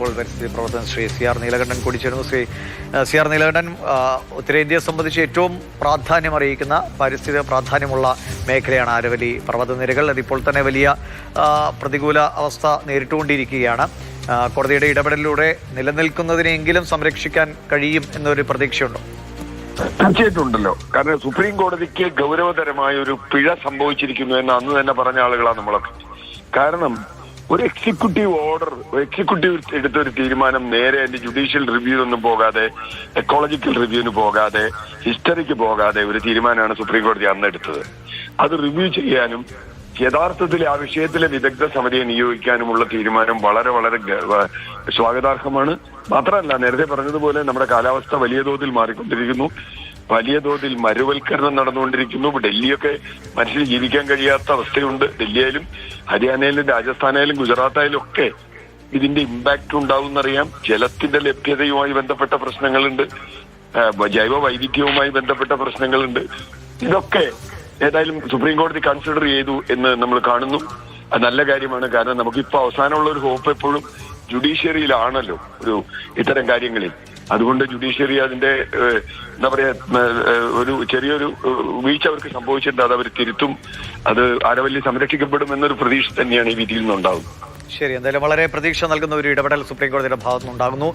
ഇപ്പോൾ പരിസ്ഥിതി പ്രവർത്തകൻ ശ്രീ സി ആർ നീലകണ്ഠൻ കൂടിച്ചേരുന്നു ശ്രീ സി ആർ നീലകണ്ഠൻ ഉത്തരേന്ത്യയെ സംബന്ധിച്ച് ഏറ്റവും പ്രാധാന്യം അറിയിക്കുന്ന പാരിസ്ഥിതിക പ്രാധാന്യമുള്ള മേഖലയാണ് ആരവലി പർവതനിരകൾ. അതിപ്പോൾ തന്നെ വലിയ പ്രതികൂല അവസ്ഥ നേരിട്ടുകൊണ്ടിരിക്കുകയാണ്. കോടതിയുടെ ഇടപെടലിലൂടെ നിലനിൽക്കുന്നതിനെങ്കിലും സംരക്ഷിക്കാൻ കഴിയും എന്നൊരു പ്രതീക്ഷയുണ്ടോ? തീർച്ചയായിട്ടും ഉണ്ടല്ലോ കാരണം സുപ്രീം കോടതിക്ക് ഗൗരവതരമായ ഒരു പിഴ സംഭവിച്ചിരിക്കുന്നു എന്ന് അന്ന് തന്നെ പറഞ്ഞ ആളുകളാണ് നമ്മളൊക്കെ. കാരണം ഒരു എക്സിക്യൂട്ടീവ് ഓർഡർ എക്സിക്യൂട്ടീവ് എടുത്ത ഒരു തീരുമാനം നേരെ അതിന്റെ ജുഡീഷ്യൽ റിവ്യൂവിനൊന്നും പോകാതെ എക്കോളജിക്കൽ റിവ്യൂവിന് പോകാതെ ഹിസ്റ്ററിക്ക് പോകാതെ ഒരു തീരുമാനമാണ് സുപ്രീം കോടതി അന്ന് എടുത്തത്. അത് റിവ്യൂ ചെയ്യാനും യഥാർത്ഥത്തിൽ ആ വിഷയത്തിലെ വിദഗ്ധ സമിതിയെ നിയോഗിക്കാനുമുള്ള തീരുമാനം വളരെ വളരെ സ്വാഗതാർഹമാണ്. മാത്രമല്ല നേരത്തെ പറഞ്ഞതുപോലെ നമ്മുടെ കാലാവസ്ഥ വലിയ തോതിൽ മാറിക്കൊണ്ടിരിക്കുന്നു. വലിയ തോതിൽ മരുവൽക്കരണം നടന്നുകൊണ്ടിരിക്കുന്നു. ഡൽഹിയൊക്കെ മനുഷ്യന് ജീവിക്കാൻ കഴിയാത്ത അവസ്ഥയുണ്ട്. ഡൽഹിയായാലും ഹരിയാനയിലും രാജസ്ഥാനായാലും ഗുജറാത്തായാലും ഒക്കെ ഇതിന്റെ ഇമ്പാക്ട് ഉണ്ടാവുമെന്നറിയാം ജലത്തിന്റെ ലഭ്യതയുമായി ബന്ധപ്പെട്ട പ്രശ്നങ്ങളുണ്ട്. ജൈവ വൈവിധ്യവുമായി ബന്ധപ്പെട്ട പ്രശ്നങ്ങളുണ്ട്. ഇതൊക്കെ ഏതായാലും സുപ്രീം കോടതി കൺസിഡർ ചെയ്തു എന്ന് നമ്മൾ കാണുന്നു. അത് നല്ല കാര്യമാണ്. കാരണം നമുക്കിപ്പോ അവസാനമുള്ള ഒരു ഹോപ്പ് എപ്പോഴും ജുഡീഷ്യറിയിലാണല്ലോ ഒരു ഇത്തരം കാര്യങ്ങളിൽ. അതുകൊണ്ട് ജുഡീഷ്യറി അതിന്റെ എന്താ പറയാ ഒരു ചെറിയൊരു വീഴ്ച അവർക്ക് സംഭവിച്ചിട്ടുണ്ട്. അത് അവർ തിരുത്തും. അത് ആരവല്ലി സംരക്ഷിക്കപ്പെടും എന്നൊരു പ്രതീക്ഷ തന്നെയാണ് ഈ വിധിയിൽ നിന്നുണ്ടാവുന്നത്. ശരി എന്തായാലും വളരെ പ്രതീക്ഷ നൽകുന്ന ഒരു ഇടപെടൽ സുപ്രീം കോടതിയുടെ ഭാഗത്തുനിന്നുണ്ടാകുന്നു.